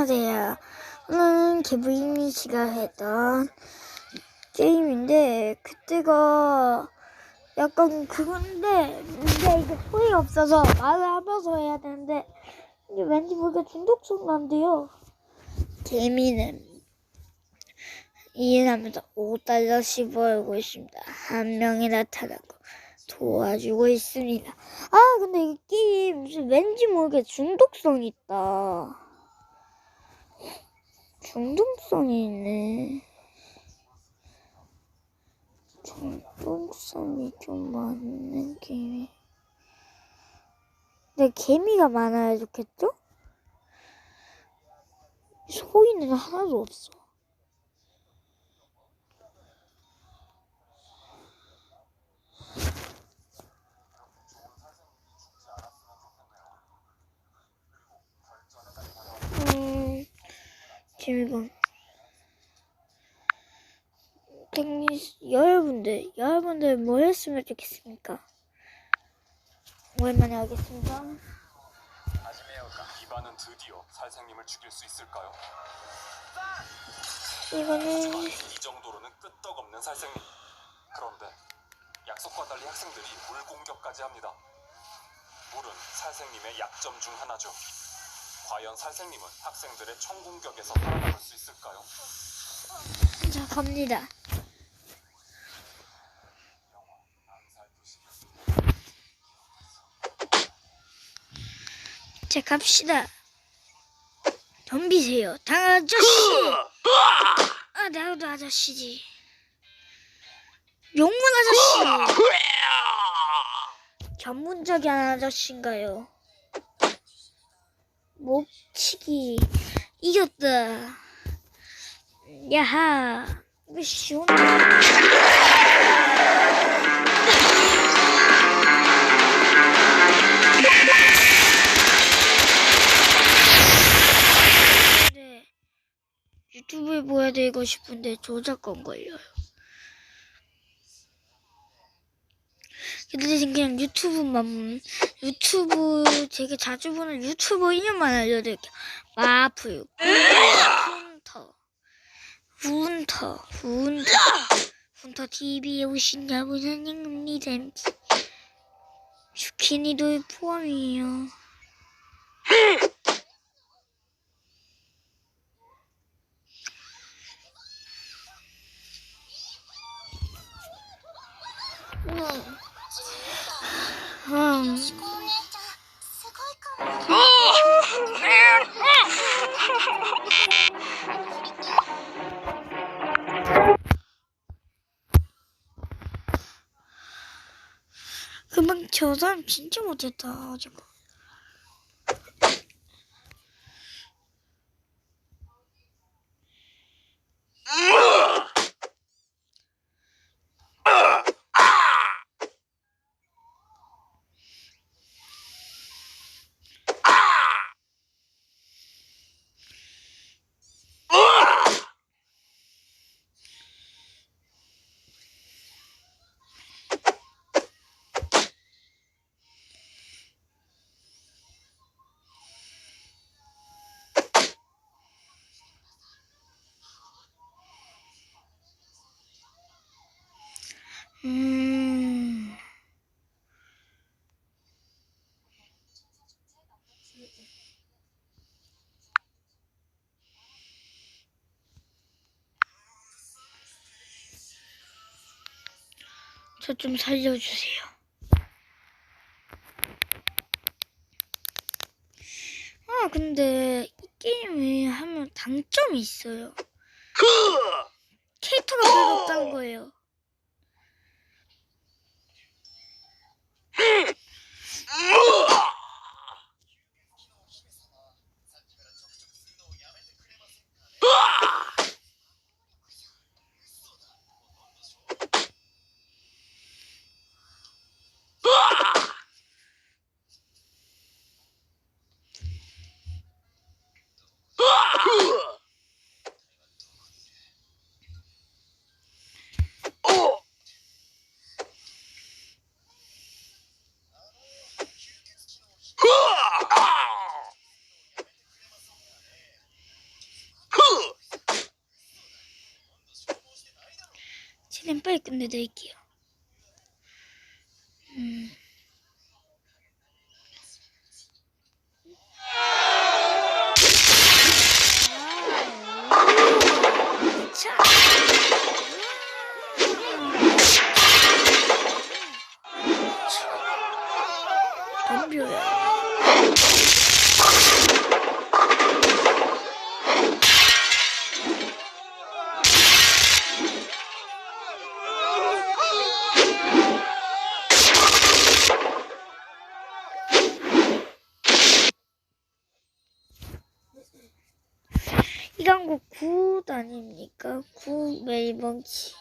안녕하세요. 오늘은 개부임이 씨가 했던 게임인데 그때가 약간 그건데 근데 이게 소리 없어서 말을 하면서 해야 되는데 이게 왠지 모르게 중독성 난대요. 개미는 일하면서 5달러씩 벌고 있습니다. 한 명이 나타나고 도와주고 있습니다. 아 근데 이 게임 왠지 모르게 중독성 있다. 중독성이 있네. 중독성이 좀 많은 게임이. 근데 개미가 많아야 좋겠죠? 소리는 하나도 없어. 음, 재미가. 땡기, 여러분들, 뭐 했으면 좋겠습니까? 오랜만에 하겠습니다. 기반은 드디어 살생님을 죽일 수 있을까요? 이거는, 이 정도로는 끄떡없는 살생님. 그런데 약속과 달리 학생들이 물 공격까지 합니다. 물은 살생님의 약점 중 하나죠. 과연 살생님은 학생들의 총 공격에서 살아남을 수 있을까요? 자, 갑니다. 자, 갑시다. 덤비세요. 당 아저씨! 아, 나도 아저씨지. 용문 아저씨! 전문적인 아저씨인가요? 목치기. 이겼다. 야하. 이거 쉬운. 네. 유튜브에 보여드리고 싶은데 저작권 걸려요. 근데 그냥 유튜브만 유튜브 제가 자주 보는 유튜버 이름만 알려드릴게요. 마프 훈터 훈터 훈터 훈터 TV에 오신 여러분 환영합니다. 슈키니도 포함이에요. 저 사람 진짜 못했다 저거. 음. 저 좀 살려주세요. 아, 근데 이 게임에 하면 단점이 있어요. 캐릭터가 별로 없다는 거예요. 최대한 빨 이 광고 굿 아닙니까? 굿 메이번치.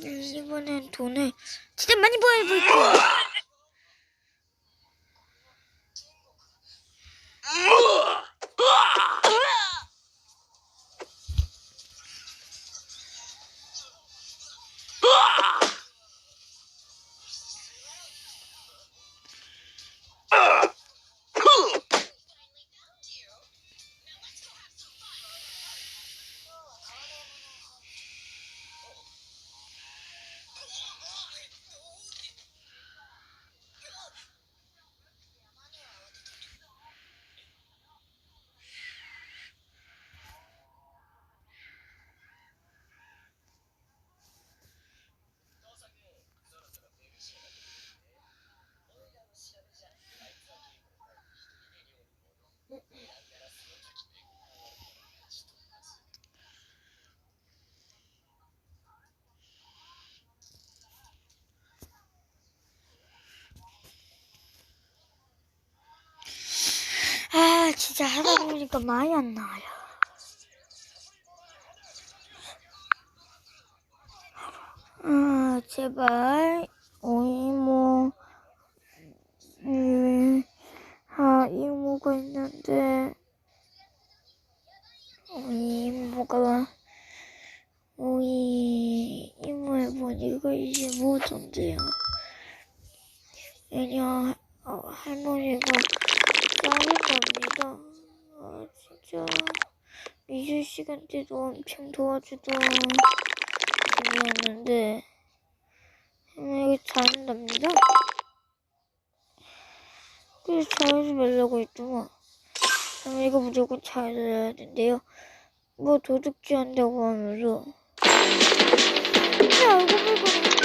네, 이번엔 돈을 진짜 많이 벌어볼 거야. 진짜 하다 보니까 많이 안 나와요. 아, 제발, 오이모, 음, 아, 이모가 있는데, 오이모가, 오이, 이모의 보니까 이제 못온대요. 왜냐, 어, 할머니가 짜증납니다. 아, 진짜. 미술 시간 때도 엄청 도와주던 분이었는데, 할머니가 잘한답니다. 그래서 잘해서 말라고 했더만. 할머니가 무조건 잘해야 된대요. 뭐 도둑질 한다고 하면서. 근데 알고 보니까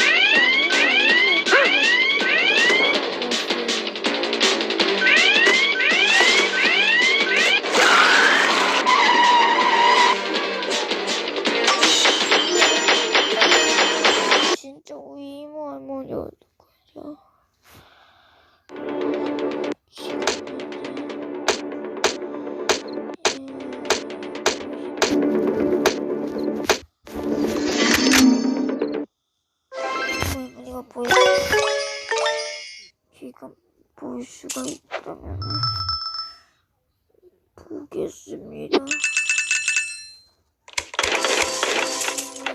할머니가 보여 지금 볼 수가 있다면 보겠습니다.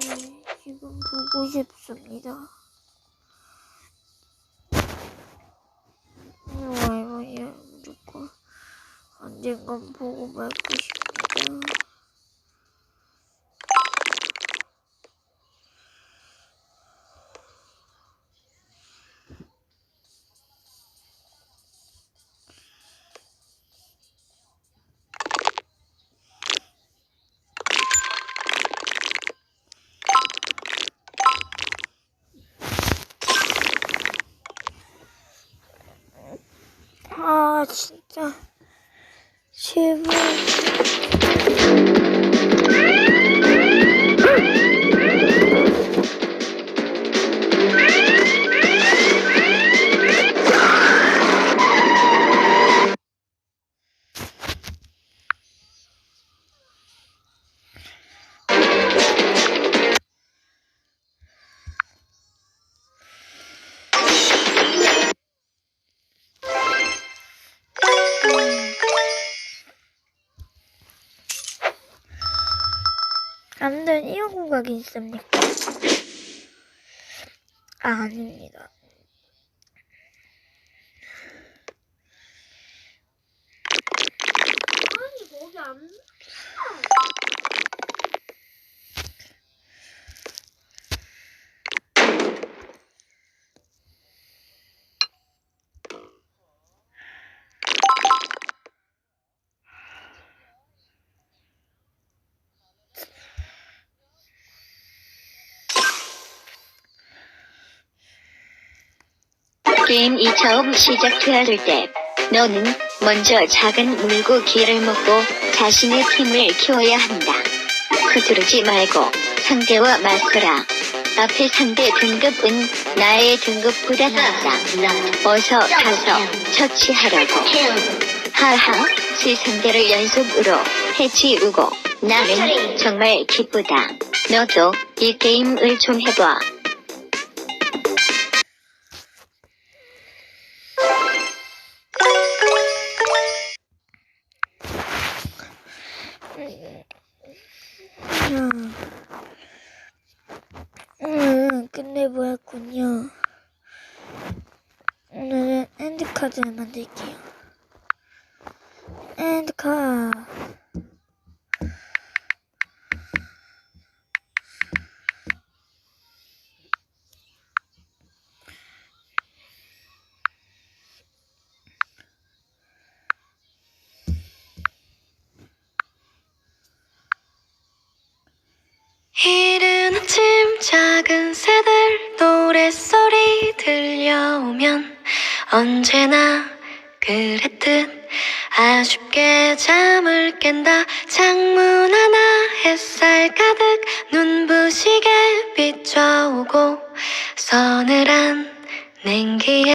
네, 지금 보고 싶습니다. 언젠간 보고 말고 싶다. 아 진짜 제발 이런 공각이 있습니까? 아, 아닙니다. 아니 거기 안 게임이 처음 시작되었을 때 너는 먼저 작은 물고기를 먹고 자신의 팀을 키워야 한다. 서두르지 말고 상대와 맞서라. 앞에 상대 등급은 나의 등급보다 낮다. 어서 가서 처치하라고. 하하, 세 상대를 연속으로 해치우고 나는 정말 기쁘다. 너도 이 게임을 좀 해봐. 엔드카드를 만들게요. 엔드카. 이른 아침 작은 새들 노랫소리 들려오면 언제나 그랬듯 아쉽게 잠을 깬다. 창문 하나 햇살 가득 눈부시게 비춰오고 서늘한 냉기에